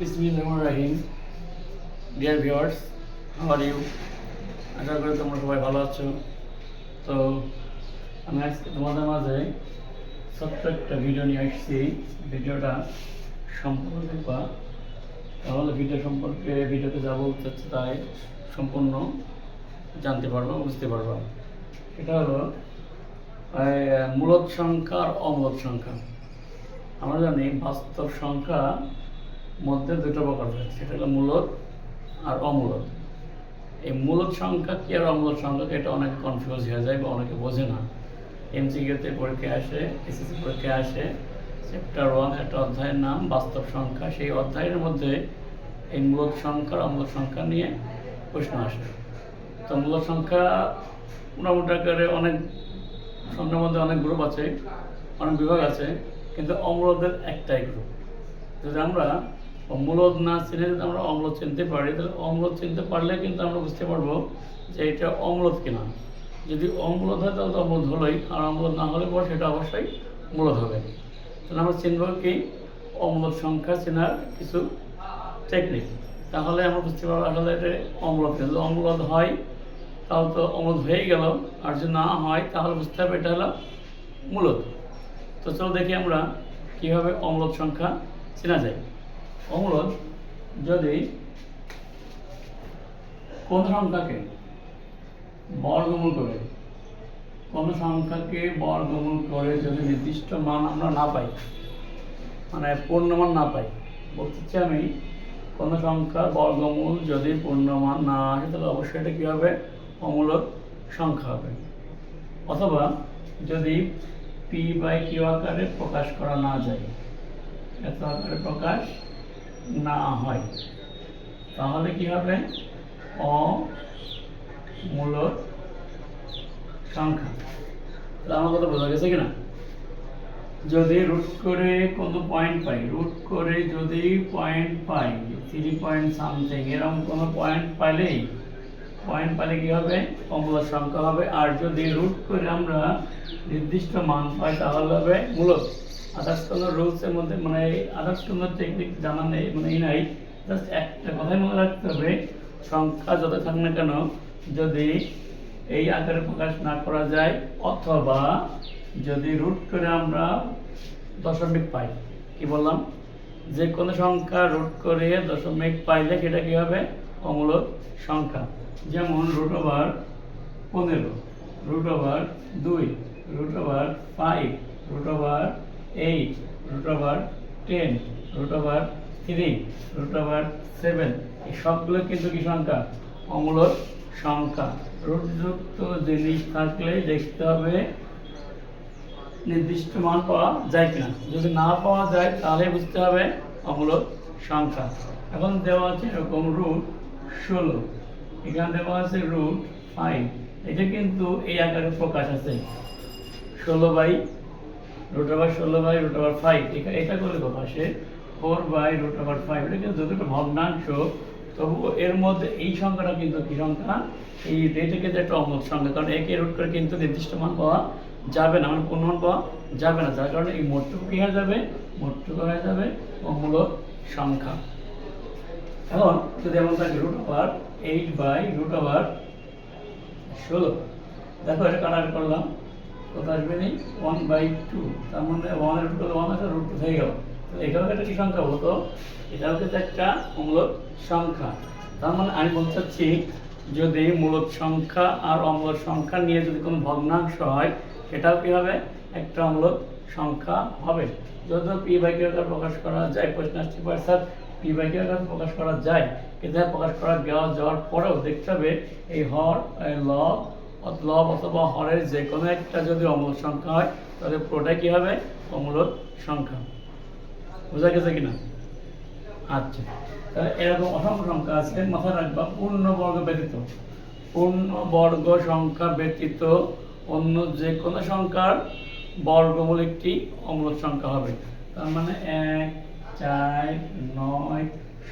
বিসমিল্লাহির রাহিম। Dear viewers are you আশা করি তোমরা সবাই ভালো আছো। তো আমি আজকে তোমাদের মাঝে ছোট্ট একটা ভিডিও নিয়ে আসছি। ভিডিওটা সম্পূর্ণ দেখবা। তাহলে ভিডিও সম্পর্কে ভিডিওতে যা বলতে চাচ্ছে তাই সম্পূর্ণ জানতে পারবা, বুঝতে পারবা। এটা হলো মূলদ সংখ্যা আর অমূলদ সংখ্যা। আমরা জানি বাস্তব সংখ্যা মধ্যে দুটো প্রকার সেটা হলো মূলদ আর অমূলদ। এই মূলদ সংখ্যা কি আর অমূলদ সংখ্যা? এটা অনেক কনফিউজ হয়ে যায় বা অনেকে বোঝে না। এমসিকিউতে পরীক্ষায় আসে এসএসসি পরীক্ষায় আসে চ্যাপ্টার ওয়ান একটা অধ্যায়ের নাম, বাস্তব সংখ্যা। সেই অধ্যায়ের মধ্যে এই মূলদ সংখ্যা আর অমূলদ সংখ্যা নিয়ে প্রশ্ন আসে। তো মূলদ সংখ্যা মোটামুটি আকারে অনেক সংখ্যার মধ্যে অনেক গ্রুপ আছে, অনেক বিভাগ আছে, কিন্তু অম্লদের একটাই গ্রুপ যদি আমরা মূলদ না চিনে যদি আমরা অম্লদ চিনতে পারি, তাহলে অম্লদ চিনতে পারলে কিন্তু আমরা বুঝতে পারব যে এটা অম্লদ কিনা। যদি অম্লদ হয়, তাহলে তো অম্লদ হলোই, আর অম্লদ না হলে পর সেটা অবশ্যই মূলদ হবে। তাহলে আমরা চিনব কি? অম্লদ সংখ্যা চেনার কিছু টেকনিক তাহলে আমরা বুঝতে পারব আসলে এটা অম্লদ কিনা। যদি অম্লদ হয়, তাহলে তো অম্লদ হয়ে গেল, আর যদি না হয়, তাহলে বুঝতে হবে এটা হলো মূলত তো চলো দেখি আমরা কীভাবে অম্লদ সংখ্যা চেনা যায়। অম্লদ যদি কোন সংখ্যাকে বর্গমূল করে, কোন সংখ্যাকে বর্গমূল করে যদি নির্দিষ্ট মান আমরা না পাই মানে পূর্ণমান না পাই বলতে চাই আমি কোনো সংখ্যার বর্গমূল যদি পূর্ণমান না আসে, তাহলে অবশ্যই এটা কী হবে? অমূলক সংখ্যা হবে। অথবা যদি পি বাই কিউ আকারে প্রকাশ করা না যায়, এত আকারে প্রকাশ না হয়। তাহলে কি হবে? অমূলক সংখ্যা। আমার কথা বোঝা গেছে কিনা? যদি রুট করে কোনো পয়েন্ট পাই রুট করে যদি point pi three point something এরকম কোনো পয়েন্ট পাইলেই পয়েন্ট পাইলে কী হবে? অমূলক সংখ্যা হবে। আর যদি রুট করে আমরা নির্দিষ্ট মান পাই, তাহলে হবে মূলক। আদার্স কোনো রুলসের মধ্যে মানে আদার্স কোনো টেকনিক জানা নেই মানে এই নাই। জাস্ট একটা কথাই মনে রাখতে হবে, সংখ্যা যত থাক না কেন, যদি এই আকারে প্রকাশ না করা যায়, অথবা যদি রুট করে আমরা দশমিক পাই, কি বললাম? যে কোনো সংখ্যা রুট করে দশমিক পাইলে সেটা কি হবে? অমূলক সংখ্যা। যেমন রুট ওভার পনেরো রুট ওভার দুই root over five root over eight root over ten root over three root over seven এই সবগুলো কিন্তু কি সংখ্যা? অমূলক সংখ্যা। রুটযুক্ত জিনিস থাকলে দেখতে হবে নির্দিষ্ট মান পাওয়া যায় কিনা। যদি না পাওয়া যায়, তাহলে বুঝতে হবে অমূলক সংখ্যা। এখন দেওয়া আছে এরকম রুট ষোলো। এখানে দেওয়া আছে রুট ফাইভ এটা কিন্তু এই আকারে প্রকাশ আছে। ষোলো বাই রুট ওভার ষোলো বাই রুট ওভার ফাইভ এটা করলে প্রকাশে four by root over five এটা কিন্তু যতটা ভগ্নাংশ, তবুও এর মধ্যে এই সংখ্যাটা কিন্তু কি সংখ্যা? এই এটাকে যে একটা অমূলক সংখ্যা। কারণ একে রুট করে কিন্তু নির্দিষ্ট মান পাওয়া যাবে না। মানে পূর্ণ মান পাওয়া যাবে না। যার কারণে এই মোটটুকু কী হয়ে যাবে? মোটটুকু হয়ে যাবে অমূলক সংখ্যা। এখন যদি এমন থাকে root over eight by root over ষোলো। দেখো এটা কাটাকাটি করলাম? কোথায় আসবে ওয়ান বাই টু তার মানে ওয়ানের রুট করলে ওয়ান আছে রুট টু হয়ে গেল। এখানে একটা কি সংখ্যা হতো এটা হচ্ছে একটা অমূলক সংখ্যা। তার মানে আমি বলতে চাচ্ছি, যদি মূলক সংখ্যা আর অমূলক সংখ্যা নিয়ে যদি কোনো ভগ্নাংশ হয়, সেটাও কি হবে একটা অমূলক সংখ্যা হবে? যদিও পি বাই কিউ আকারে প্রকাশ করা যায় আসতে পারে পি বাই কিউ আকারে প্রকাশ করা যায়। কিন্তু প্রকাশ করা যাওয়া যাওয়ার পরেও দেখতে হবে, এই হর, এই লব অথবা হরের যে কোনো একটা যদি অমূলক সংখ্যা হয়, তাহলে পুরোটাই কি হবে? অমূলক সংখ্যা। বোঝা গেছে কিনা? আচ্ছা। তাহলে এরকম অসংখ্য সংখ্যা আছে, মাথায় রাখবা, পূর্ণ বর্গ ব্যতীত। পূর্ণ বর্গ সংখ্যা ব্যতীত অন্য যে কোনো সংখ্যার বর্গমূল একটি অমূলক সংখ্যা হবে। তার মানে এক, চার, নয়,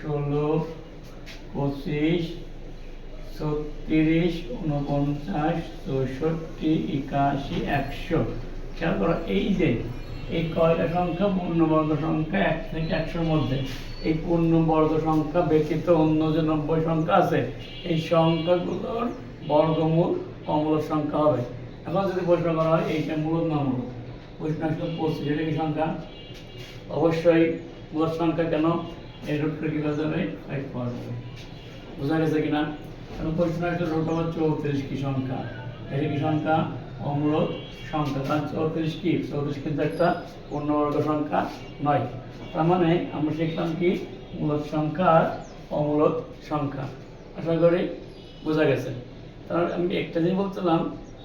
ষোলো, পঁচিশ ছত্রিশ উনপঞ্চাশ চৌষট্টি, একাশি, একশো। খেয়াল করো, এই যে, এই কয়টা সংখ্যা? পূর্ণবর্গ সংখ্যা এক থেকে একশোর মধ্যে। এই পূর্ণবর্গ সংখ্যা ব্যতীত অন্য যে নব্বই সংখ্যা আছে, এই সংখ্যাগুলোর বর্গমূল অমূলক সংখ্যা হবে। এখন যদি প্রশ্ন করা হয়, এইটা মূলত না মূলত? প্রশ্ন আসলে পঁচিশ, এটা কি সংখ্যা? অবশ্যই মূলক সংখ্যা কেন? রুট করে কি করা যাবে? ফাইভ পাওয়া যাবে বোঝা গেছে কিনা? প্রশ্ন আবার চৌত্রিশ কি সংখ্যা? এটা কি সংখ্যা? অমূলক সংখ্যা। কারণ চৌত্রিশ কি? চৌত্রিশ কিন্তু একটা পূর্ণবর্গ সংখ্যা নয়। তার মানে আমরা শিখলাম কি? মূলক সংখ্যা আর অমূলক সংখ্যা। আশা করি বোঝা গেছে। তার আমি একটা জিনিস বলছিলাম,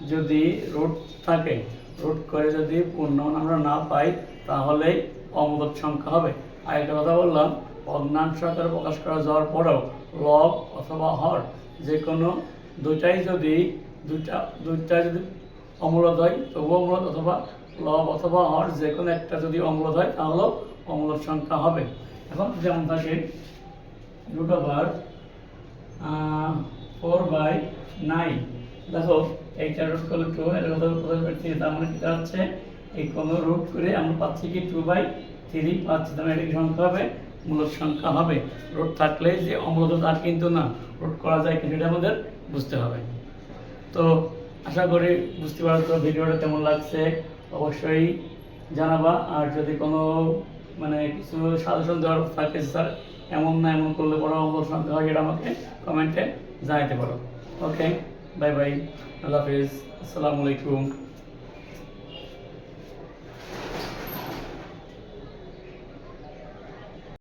যদি রুট থাকে, রুট করে যদি পূর্ণমান আমরা না পাই, তাহলে অমূলক সংখ্যা হবে। আর একটা কথা বললাম ভগ্নাংশ আকারে প্রকাশ করা যাওয়ার পরেও লব অথবা হর যে কোনো দুইটাই যদি দুইটা দুইটা যদি অমূলদ হয়, তবুও অমূলদ অথবা লব অথবা হর যে কোনো একটা যদি অমূলদ হয়, তাহলেও অমূলদ সংখ্যা হবে। এখন যেমন থাকে root over four by nine দেখো, এইটা রুট করলে টু এটা কথা তার মানে কি হচ্ছে এই কোনো রুট করে আমরা পাচ্ছি কি টু বাই থ্রি পাচ্ছি তার মানে এটা কি সংখ্যা হবে? মূলদ সংখ্যা হবে। রুট থাকলে যে অমূলত তার কিন্তু না রুট করা যায় কিন্তু এটা আমাদের বুঝতে হবে। তো আশা করি বুঝতে পারছ ভিডিওটা কেমন লাগছে, অবশ্যই জানাবা। আর যদি কোনো মানে কিছু সাজেশন দেওয়ার থাকে স্যার, এমন না, এমন করলে বড় অমূলক সংখ্যা হয় এটা আমাকে কমেন্টে জানাতে পারো। ওকে বাই বাই আল্লাহ হাফিজ, আসসালামু আলাইকুম।